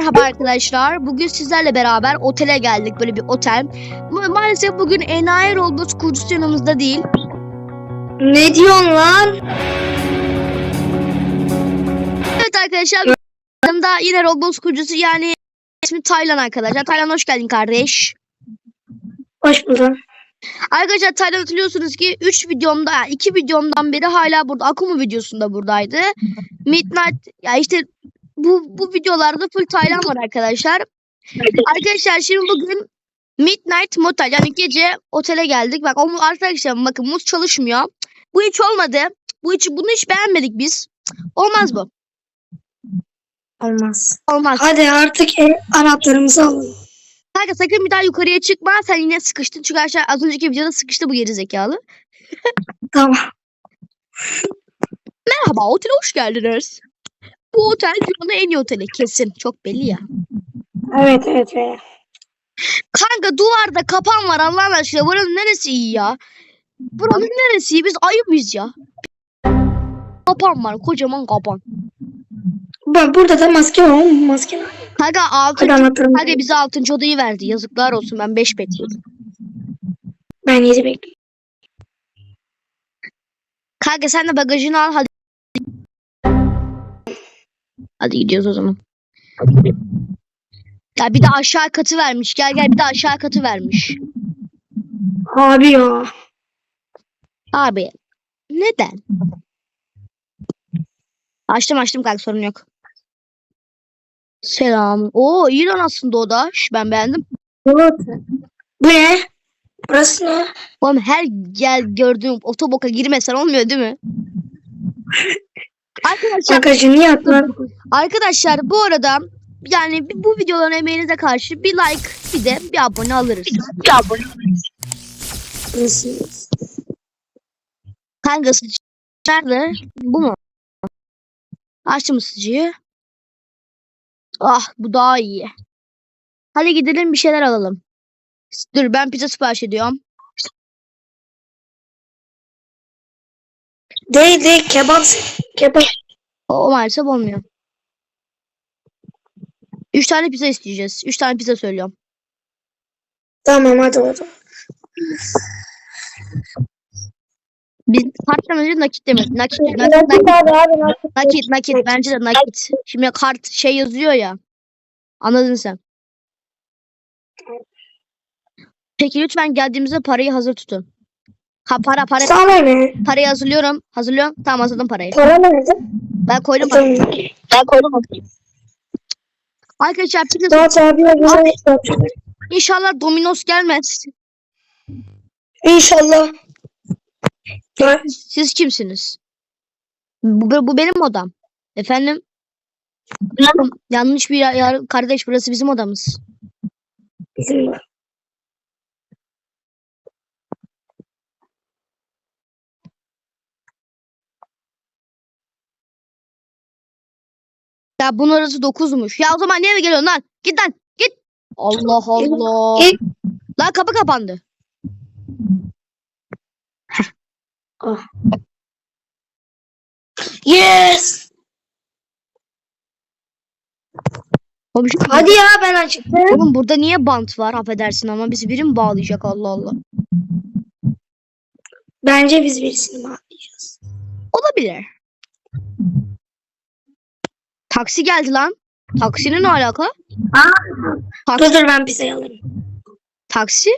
Merhaba arkadaşlar. Bugün sizlerle beraber otele geldik. Böyle bir otel. Ma- maalesef bugün Enayi Roblox kurucusu yanımızda değil. Ne diyorsun lan? Evet arkadaşlar. Yanımda yine Roblox kurucusu yani ismi Taylan arkadaşlar. Taylan hoş geldin kardeş. Hoş buldum. Arkadaşlar Taylan hatırlıyorsunuz ki 3 videomda, 2 videomdan beri hala burada. Akumu videosunda buradaydı. Midnight ya işte bu bu videolarda full Taylan var arkadaşlar. Arkadaşlar şimdi bugün Midnight Motel yani gece otele geldik. Bak o arkadaşlar bakın muz çalışmıyor. Bu hiç olmadı. Bu hiç bunu hiç beğenmedik biz. Olmaz bu. Olmaz. Olmaz. Hadi artık anahtarımızı alalım. Kanka sakın bir daha yukarıya çıkma. Sen yine sıkıştın. Çünkü arkadaşlar az önceki videoda sıkıştı bu geri zekalı. Tamam. Merhaba otele hoş geldiniz. Bu otel dünyanın en iyi oteli kesin. Çok belli ya. Evet evet evet. Kanka duvarda kapan var Allah'ın aşkına. Buranın neresi iyi ya? Buranın neresi iyi? Biz ayıp mıyız ya? Kapan var. Kocaman kapan. Bak burada da maske var maske var. Kanka altın Hadi. Kanka bize altıncı odayı verdi. Yazıklar olsun. Ben 5 bekliyordum. Ben yedi bekliyorum. Kanka sen de bagajını al hadi. Hadi gidiyoruz o zaman. Ya bir de aşağı katı vermiş. Gel gel bir de aşağı katı vermiş. Abi ya. Abi neden? Açtım açtım kanka sorun yok. Selam. Oo iyi lan aslında o da. Şş, ben beğendim. Evet. Bu ne? Burası ne? Oğlum her gel gördüğüm otoboka girmesen olmuyor değil mi? Arkadaşlar Bagajı niye atlar? Arkadaşlar bu arada yani bu videoların emeğinize karşı bir like bir de bir abone alırız. Bir abone. Nasıl? Kanka ısıtıcı nerede? Bu mu? Açtım ısıtıcıyı. Ah bu daha iyi. Hadi gidelim bir şeyler alalım. Dur ben pizza sipariş ediyorum. Değil değil kebap. Kebap. O, maalesef olmuyor. Üç tane pizza isteyeceğiz. Üç tane pizza söylüyorum. Tamam hadi zaman. Biz mı ödüyoruz, nakit demek. Nakit, nakit, nakit. abi nakit. Nakit nakit bence de nakit. Şimdi kart şey yazıyor ya. Anladın sen. Peki lütfen geldiğimizde parayı hazır tutun. Ha para para Sana ne? parayı hazırlıyorum. Hazırlıyorum. Tamam hazırladım parayı. Para nerede? Ben koydum. Tamam. Ben koydum. Arkadaşlar pizza Suat abiye güzel iş yapacak. inşallah Domino's gelmez. İnşallah. Ha, Siz kimsiniz? Bu, bu benim odam. Efendim? Yanlış bir yer- kardeş burası bizim odamız. Bizim Ya bunun arası 9'muş. Ya o zaman niye geliyorsun lan? Git lan. Git. Allah Allah. Git. Lan kapı kapandı. Yes. Oğlum, şu- Hadi ya ben açıktım. Oğlum burada niye bant var? Affedersin ama bizi biri mi bağlayacak Allah Allah. Bence biz birisini bağlayacağız. Olabilir. Taksi geldi lan. Taksinin ne alaka? Dur dur ben pizzayı alırım. Taksi?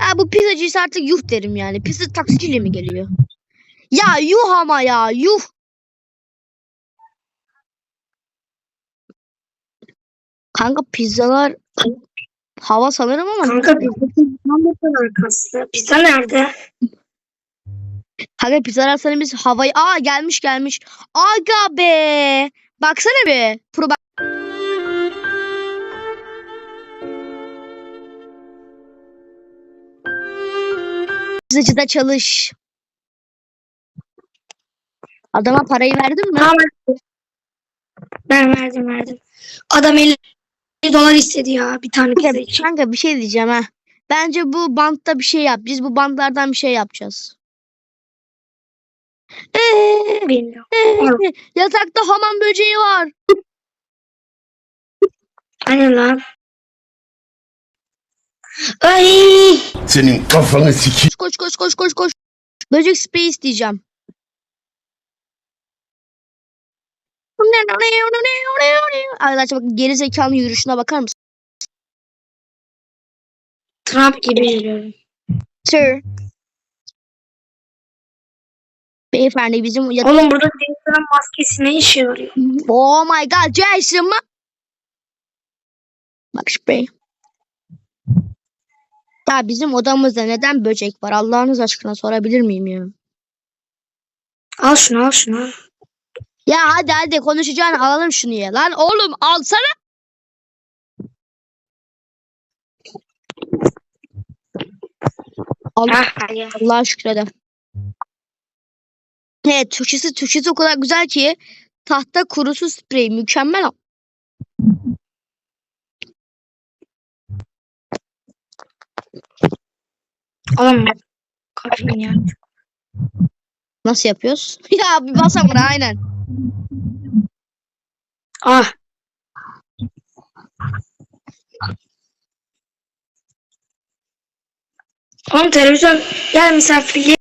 Ha bu pizzacıysa artık yuh derim yani. Pizza taksiciyle mi geliyor? Ya yuh ama ya yuh. Kanka pizzalar hava sanırım ama Kanka pizza. Pizza nerede? kanka pizzalar sanırım biz havayı aa gelmiş gelmiş. Aga be. Baksana be. Pro bak. Pizzacıda çalış. Adama parayı verdin mi? Tamam. Ben verdim verdim. Adam 50 dolar istedi ya bir tane pizza için. kanka bir şey diyeceğim ha. Bence bu bantta bir şey yap. Biz bu bantlardan bir şey yapacağız. Bilmiyorum. yatakta hamam böceği var. Hani lan. Ay. Senin kafanı siki. Koş koş koş koş koş. Böcek spreyi isteyeceğim. Arkadaşlar bakın geri zekalı yürüyüşüne bakar mısın? Trump gibi yürüyorum. Sir. Beyefendi bizim ya- Oğlum burada Jason'ın maskesi ne işe yarıyor? Oh my god Jason mı? Bak sprey. Ya bizim odamızda neden böcek var? Allah'ınız aşkına sorabilir miyim ya? Al şunu al şunu. Ya hadi hadi konuşacağını alalım şunu ya. Lan oğlum alsana. Allah, Ah hadi. Allah'a şükrede. Evet Türkçesi, Türkçesi o kadar güzel ki tahta kurusu sprey mükemmel. Oğlum ya. Nasıl yapıyoruz? ya bir basa buna aynen. Ah. Oğlum televizyon gel misafirliğe.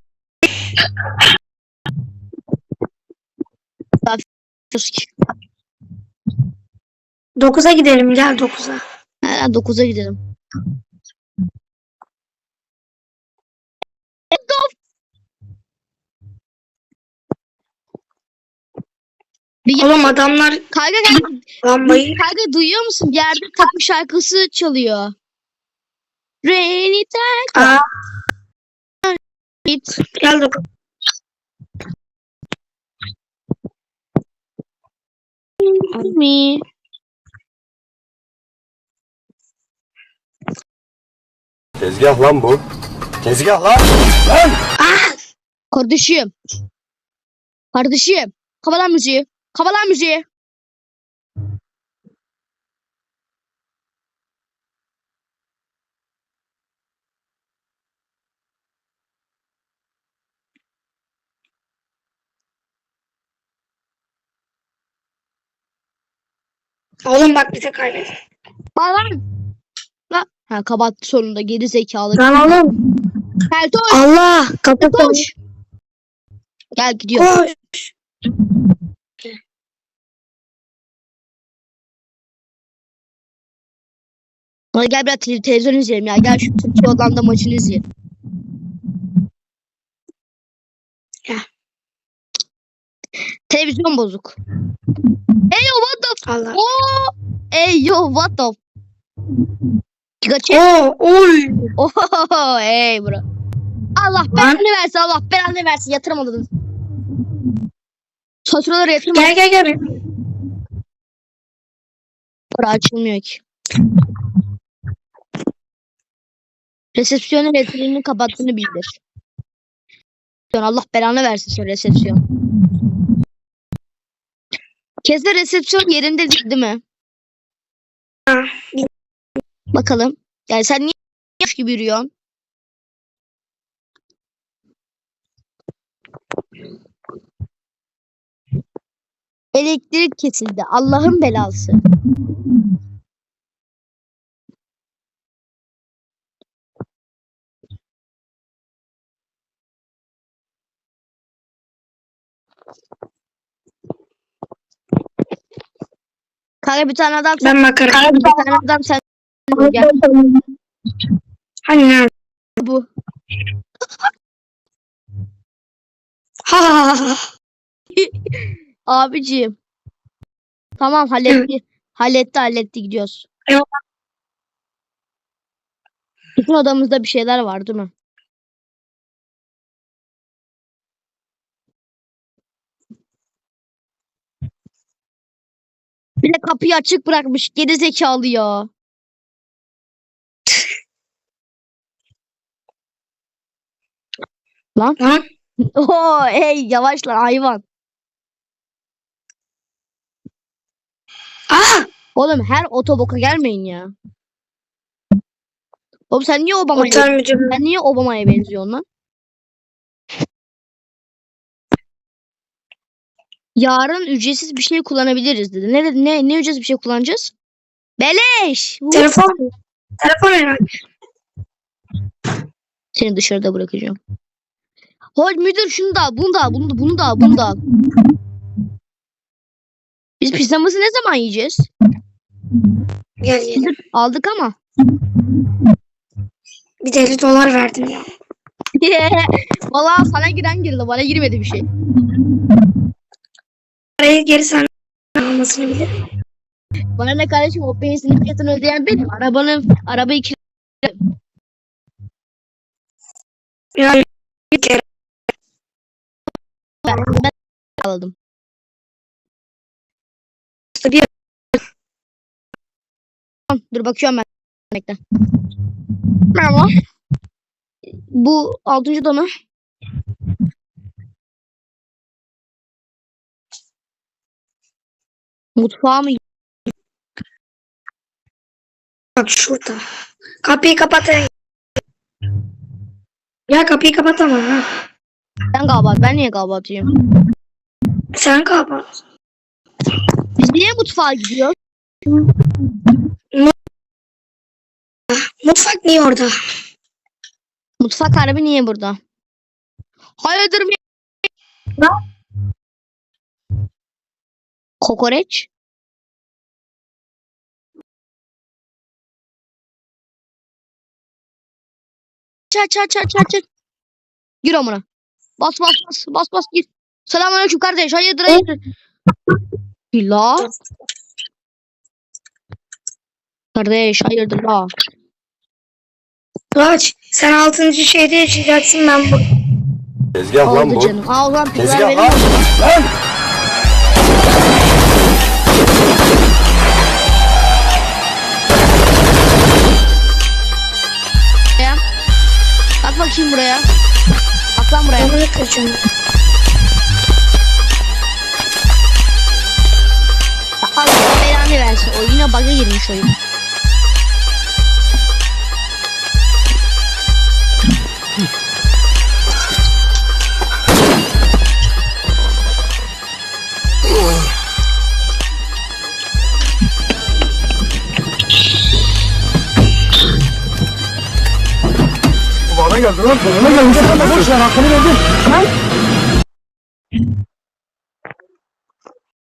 9'a gidelim gel 9'a. Ha, 9'a gidelim. Bir Oğlum adamlar Kanka, kanka, lambayı kanka duyuyor musun? Bir yerde takım şarkısı çalıyor. Rainy time. Aa, gel 9. me. Tezgah lan bu. Tezgah lan. Lan. Ah! Kardeşim. Kardeşim. Kapalan müziği. Kapalan müziği. Oğlum bak bize kaybet. Bağlan. La. Ha kapattı sonunda geri zekalı. Lan oğlum. Keltoş. Allah kapı Koş. Gel gidiyor. Koş. Hadi gel biraz tele- televizyon izleyelim ya. Gel şu Türkiye Hollanda maçını izleyelim. Gel. Televizyon bozuk. Hey the Allah. Oh! Hey yo what the Pikachu. Oo, oy. Oh, hey bro. Allah belanı versin Allah belanı versin yatıramadın. Faturaları yatırmadım. Gel gel gel. Para açılmıyor ki. Resepsiyonun elektriğini kapattığını bildir. Allah belanı versin sen resepsiyon. Keze resepsiyon yerinde değil, değil mi? Ha, Bakalım. Yani sen niye gibi yürüyorsun? Elektrik kesildi. Allah'ın belası. Kanka bir tane adam sen, Ben bakarım. bir tane adam sen gel Hani nerede? bu. Ha. Abiciğim. Tamam halletti. Halletti halletti gidiyoruz. Eyvallah. Bütün odamızda bir şeyler var değil mi? Bir de kapıyı açık bırakmış. Geri zekalı ya. Lan. Oo, hey yavaş lan hayvan. Ah! Oğlum her otoboka gelmeyin ya. Oğlum sen niye Obama'ya Otel müdürü. sen niye Obama'ya benziyorsun lan? Yarın ücretsiz bir şey kullanabiliriz dedi. Ne? Ne ne ücretsiz bir şey kullanacağız? Beleş. Telefon. Telefon herhalde. Seni dışarıda bırakacağım. Hol müdür şunu da bunu da bunu da bunu da bunu da. Biz pizzamızı ne zaman yiyeceğiz? Gel gel. Aldık ama. Bir de 50 dolar verdim ya. Valla sana giren girdi. Bana girmedi bir şey. Parayı geri sen almasını bilirim. Bana ne kardeşim o benzinin fiyatını ödeyen benim. Arabanın arabayı kira Ya bir kere ben, ben aldım. bir Dur bakıyorum ben. Bekle. Merhaba. Bu altıncı donu. Mutfağı mı? bak şurada. Kapıyı kapatın. Ya kapıyı kapat ama ha. Ben galiba. Ben niye galiba atayım? Sen kapat. Biz niye mutfağa gidiyoruz? Mutfak niye orada? Mutfak harbi niye burada? Hayırdır mı? Kokoreç? Çat çat çat çat çat. Gir amına. Bas bas bas bas bas gir. Selamünaleyküm kardeş. Hayırdır hayırdır. La. Kardeş hayırdır la. Kaç. Sen altıncı şeyde yaşayacaksın ben bu. Tezgah lan bu. canım. Aa o zaman pizza Tezgah lan. Lan. Bak bakayım buraya. Bak lan buraya. Onu kıracağım. Allah belanı versin. O yine bug'a girmiş oyun. Bana geldi lan. Bana geldi. Boş ver hakkını verdin. Lan.